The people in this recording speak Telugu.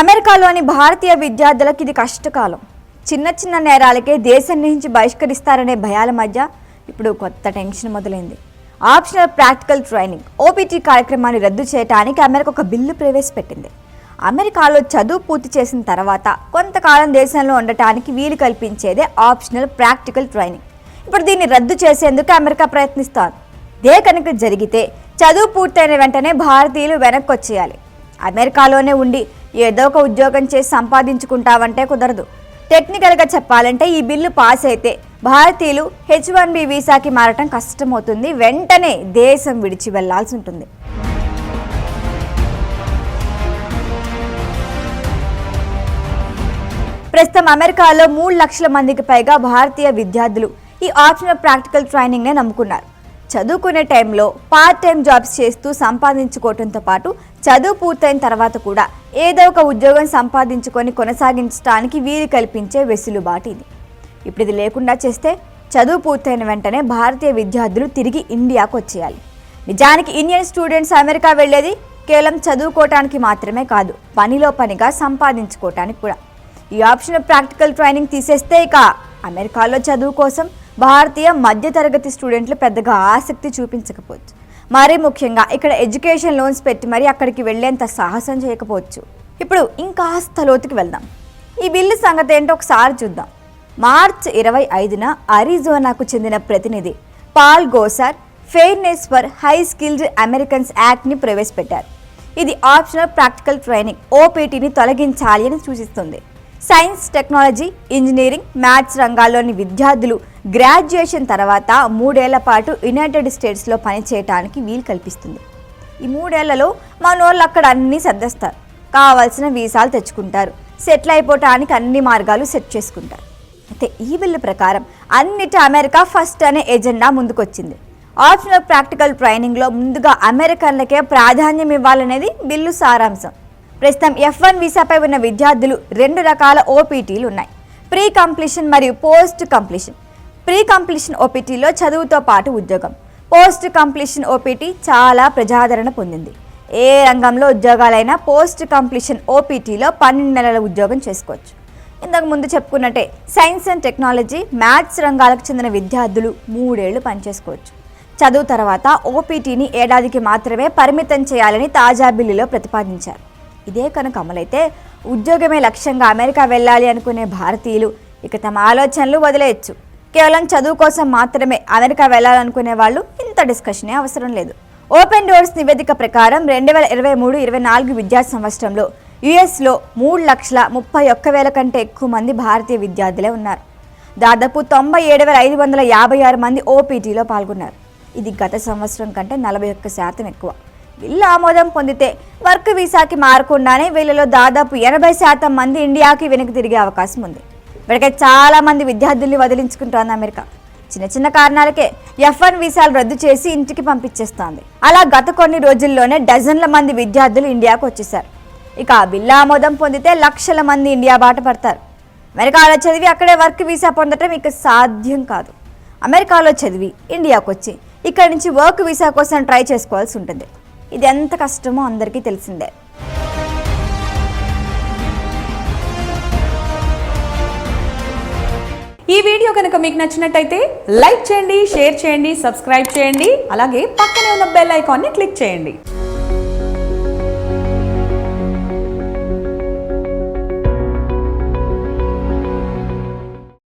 అమెరికాలోని భారతీయ విద్యార్థులకు ఇది కష్టకాలం. చిన్న చిన్న నేరాలకే దేశం నుంచి బహిష్కరిస్తారనే భయాల మధ్య ఇప్పుడు కొత్త టెన్షన్ మొదలైంది. ఆప్షనల్ ప్రాక్టికల్ ట్రైనింగ్ ఓపీటీ కార్యక్రమాన్ని రద్దు చేయడానికి అమెరికా ఒక బిల్లు ప్రవేశపెట్టింది. అమెరికాలో చదువు పూర్తి చేసిన తర్వాత కొంతకాలం దేశంలో ఉండటానికి వీలు కల్పించేదే ఆప్షనల్ ప్రాక్టికల్ ట్రైనింగ్. ఇప్పుడు దీన్ని రద్దు చేసేందుకు అమెరికా ప్రయత్నిస్తోంది. ఇదే కనుక జరిగితే చదువు పూర్తయిన వెంటనే భారతీయులు వెనక్కి వచ్చేయాలి అమెరికాలోనే ఉండి ఏదో ఒక ఉద్యోగం చేసి సంపాదించుకుంటావంటే కుదరదు. టెక్నికల్గా చెప్పాలంటే ఈ బిల్లు పాస్ అయితే భారతీయులు హెచ్ వన్ బి వీసాకి మారటం కష్టమవుతుంది. వెంటనే దేశం విడిచి వెళ్ళాల్సి ఉంటుంది. ప్రస్తుతం అమెరికాలో మూడు లక్షల మందికి పైగా భారతీయ విద్యార్థులు ఈ ఆప్షనల్ ప్రాక్టికల్ ట్రైనింగ్నే నమ్ముకున్నారు. చదువుకునే టైంలో పార్ట్ టైం జాబ్స్ చేస్తూ సంపాదించుకోవడంతో పాటు చదువు పూర్తయిన తర్వాత కూడా ఏదో ఒక ఉద్యోగం సంపాదించుకొని కొనసాగించడానికి వీలు కల్పించే వెసులుబాటు ఇది. ఇప్పుడు ఇది లేకుండా చేస్తే చదువు పూర్తయిన వెంటనే భారతీయ విద్యార్థులు తిరిగి ఇండియాకు వచ్చేయాలి. నిజానికి ఇండియన్ స్టూడెంట్స్ అమెరికా వెళ్ళేది కేవలం చదువుకోవటానికి మాత్రమే కాదు పనిలో పనిగా సంపాదించుకోవటానికి కూడా. ఈ ఆప్షన్ ప్రాక్టికల్ ట్రైనింగ్ తీసేస్తే ఇక అమెరికాలో చదువు కోసం భారతీయ మధ్యతరగతి స్టూడెంట్లు పెద్దగా ఆసక్తి చూపించకపోవచ్చు. మరీ ముఖ్యంగా ఇక్కడ ఎడ్యుకేషన్ లోన్స్ పెట్టి మరీ అక్కడికి వెళ్ళేంత సాహసం చేయకపోవచ్చు. ఇప్పుడు ఇంకాస్త లోతుకి వెళ్దాం. ఈ బిల్లు సంగతి ఏంటో ఒకసారి చూద్దాం. మార్చ్ ఇరవై ఐదున అరిజోనాకు చెందిన ప్రతినిధి Paul Gosar fairness for high skilled Americans యాక్ట్ని ప్రవేశపెట్టారు. ఇది ఆప్షనల్ ప్రాక్టికల్ ట్రైనింగ్ ఓపీటీని తొలగించాలి అని సూచిస్తుంది. సైన్స్ టెక్నాలజీ ఇంజనీరింగ్ మ్యాథ్స్ రంగాల్లోని విద్యార్థులు గ్రాడ్యుయేషన్ తర్వాత మూడేళ్ళ పాటు యునైటెడ్ స్టేట్స్లో పనిచేయటానికి వీలు కల్పిస్తుంది. ఈ మూడేళ్ళలో మనోళ్ళు అక్కడ అన్నీ సర్దేస్తారు. కావాల్సిన వీసాలు తెచ్చుకుంటారు. సెటిల్ అయిపోవటానికి అన్ని మార్గాలు సెట్ చేసుకుంటారు. అయితే ఈ బిల్లు ప్రకారం అన్నిటి అమెరికా ఫస్ట్ అనే ఎజెండా ముందుకొచ్చింది. ఆప్షనల్ ప్రాక్టికల్ ట్రైనింగ్లో ముందుగా అమెరికన్లకే ప్రాధాన్యం ఇవ్వాలనేది బిల్లు సారాంశం. ప్రస్తుతం ఎఫ్ వన్ వీసాపై ఉన్న విద్యార్థులు రెండు రకాల ఓపీటీలు ఉన్నాయి. ప్రీ కంప్లీషన్ మరియు పోస్ట్ కంప్లీషన్ ప్రీ కంప్లీషన్ ఓపీటీలో చదువుతో పాటు ఉద్యోగం. పోస్ట్ కంప్లీషన్ ఓపీటీ చాలా ప్రజాదరణ పొందింది. ఏ రంగంలో ఉద్యోగాలైనా పోస్ట్ కంప్లీషన్ ఓపీటీలో పన్నెండు నెలల ఉద్యోగం చేసుకోవచ్చు. ఇంతకు ముందు చెప్పుకున్నట్టే సైన్స్ అండ్ టెక్నాలజీ మ్యాథ్స్ రంగాలకు చెందిన విద్యార్థులు మూడేళ్ళు పనిచేసుకోవచ్చు. చదువు తర్వాత ఓపీటీని ఏడాదికి మాత్రమే పరిమితం చేయాలని తాజా బిల్లులో ప్రతిపాదించారు. ఇదే కనుక అమలైతే ఉద్యోగమే లక్ష్యంగా అమెరికా వెళ్ళాలి అనుకునే భారతీయులు ఇక తమ ఆలోచనలు వదిలేయచ్చు. కేవలం చదువు కోసం మాత్రమే అమెరికా వెళ్ళాలనుకునే వాళ్ళు ఇంత డిస్కషనే అవసరం లేదు. ఓపెన్ డోర్స్ నివేదిక ప్రకారం రెండు వేల ఇరవై మూడు ఇరవై నాలుగు విద్యా సంవత్సరంలో యుఎస్లో మూడు లక్షల ముప్పై ఒక్క వేల కంటే ఎక్కువ మంది భారతీయ విద్యార్థులే ఉన్నారు. దాదాపు తొంభై ఏడు వేల ఐదు వందల యాభై ఆరు మంది ఓపీటీలో పాల్గొన్నారు. ఇది గత సంవత్సరం కంటే నలభై ఒక్క శాతం ఎక్కువ. వీళ్ళు ఆమోదం పొందితే వర్క్ వీసాకి మారకుండానే వీళ్ళలో దాదాపు ఎనభై శాతం మంది ఇండియాకి వెనక్కి తిరిగే అవకాశం ఉంది. ఇప్పటికే చాలా మంది విద్యార్థుల్ని వదిలించుకుంటోంది అమెరికా. చిన్న చిన్న కారణాలకే ఎఫ్ వన్ వీసాలు రద్దు చేసి ఇంటికి పంపించేస్తోంది. అలా గత కొన్ని రోజుల్లోనే డజన్ల మంది విద్యార్థులు ఇండియాకు వచ్చేసారు ఇక ఆ బిల్లు ఆమోదం పొందితే లక్షల మంది ఇండియా బాట పడతారు. అమెరికాలో చదివి అక్కడే వర్క్ వీసా పొందటం ఇక సాధ్యం కాదు. అమెరికాలో చదివి ఇండియాకు వచ్చి ఇక్కడి నుంచి వర్క్ వీసా కోసం ట్రై చేసుకోవాల్సి ఉంటుంది. ఇది ఎంత కష్టమో అందరికీ తెలిసిందే. ఈ వీడియో కనుక మీకు నచ్చినట్టయితే లైక్ చేయండి షేర్ చేయండి సబ్స్క్రైబ్ చేయండి అలాగే పక్కనే ఉన్న బెల్ ఐకాన్ని క్లిక్ చేయండి.